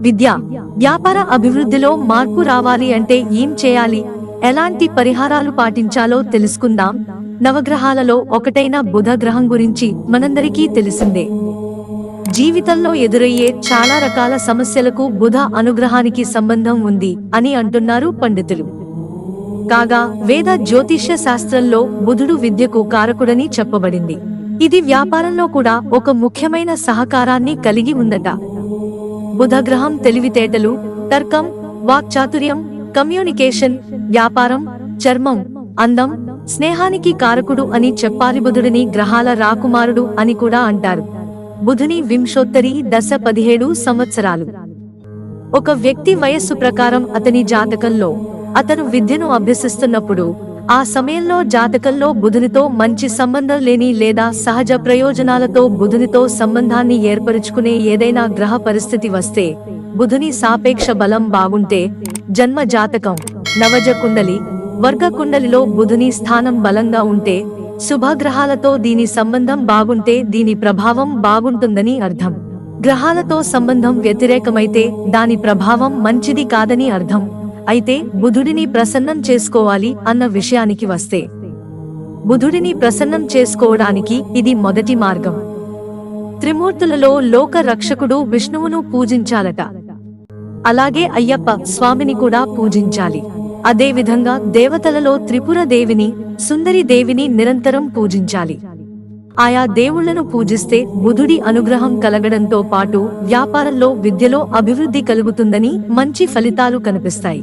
విద్య వ్యాపార అభివృద్ధిలో మార్పు రావాలి అంటే ఏం చేయాలి? ఎలాంటి పరిహారాలు పాటించాలో తెలుసుకుందాం. నవగ్రహాలలో ఒకటైన బుధ గ్రహం గురించి మనందరికీ తెలిసిందే. జీవితంలో ఎదురయ్యే చాలా రకాల సమస్యలకు బుధ అనుగ్రహానికి సంబంధం ఉంది అని అంటున్నారు పండితులు. కాగా వేద జ్యోతిష్య శాస్త్రంలో బుధుడు విద్యకు కారకుడని చెప్పబడింది. ఇది వ్యాపారంలో కూడా ఒక ముఖ్యమైన సహకారాన్ని కలిగి ఉందట. బుధగ్రహం తెలివితేటలు తర్కం వాక్చాతుర్యం కమ్యూనికేషన్ వ్యాపారం చర్మం అందం స్నేహానికి కారకుడు అని చెప్పాలి బుధుడిని గ్రహాల రాకుమారుడు అని కూడా అంటారు. బుధుని వింశోత్తరి దశ పదిహేడు సంవత్సరాలు. ఒక వ్యక్తి వయస్సు ప్రకారం అతని జాతకంలో అతను విద్యను అభ్యసిస్తున్నప్పుడు ఆ సమయంలో జాతకంలో బుధునితో మంచి సంబంధం లేని లేదా సహజ ప్రయోజనాలతో బుధునితో సంబంధాన్ని ఏర్పరుచుకునే ఏదైనా గ్రహ పరిస్థితి వస్తే బుధుని సాపేక్ష బలం బాగుంటే జన్మ జాతకం నవజ కుండలి వర్గ కుండలిలో బుధుని స్థానం బలంగా ఉంటే శుభగ్రహాలతో దీని సంబంధం బాగుంటే దీని ప్రభావం బాగుంటుందని అర్థం. గ్రహాలతో సంబంధం వ్యతిరేకమైతే దాని ప్రభావం మంచిది కాదని అర్థం. అయితే బుధుడిని ప్రసన్నం చేసుకోవాలి అన్న విషయానికి వస్తే. బుధుడిని ప్రసన్నం చేసుకోవడానికి ఇది మొదటి మార్గం. త్రిమూర్తులలో లోక రక్షకుడు విష్ణువును పూజించాలట. అలాగే అయ్యప్ప స్వామిని కూడా పూజించాలి. అదే విధంగా దేవతలలో త్రిపుర దేవిని సుందరి దేవిని నిరంతరం పూజించాలి. ఆయా దేవుళ్ళను పూజిస్తే బుధుడి అనుగ్రహం కలగడంతో పాటు వ్యాపారంలో విద్యలో అభివృద్ధి కలుగుతుందని మంచి ఫలితాలు కనిపిస్తాయి.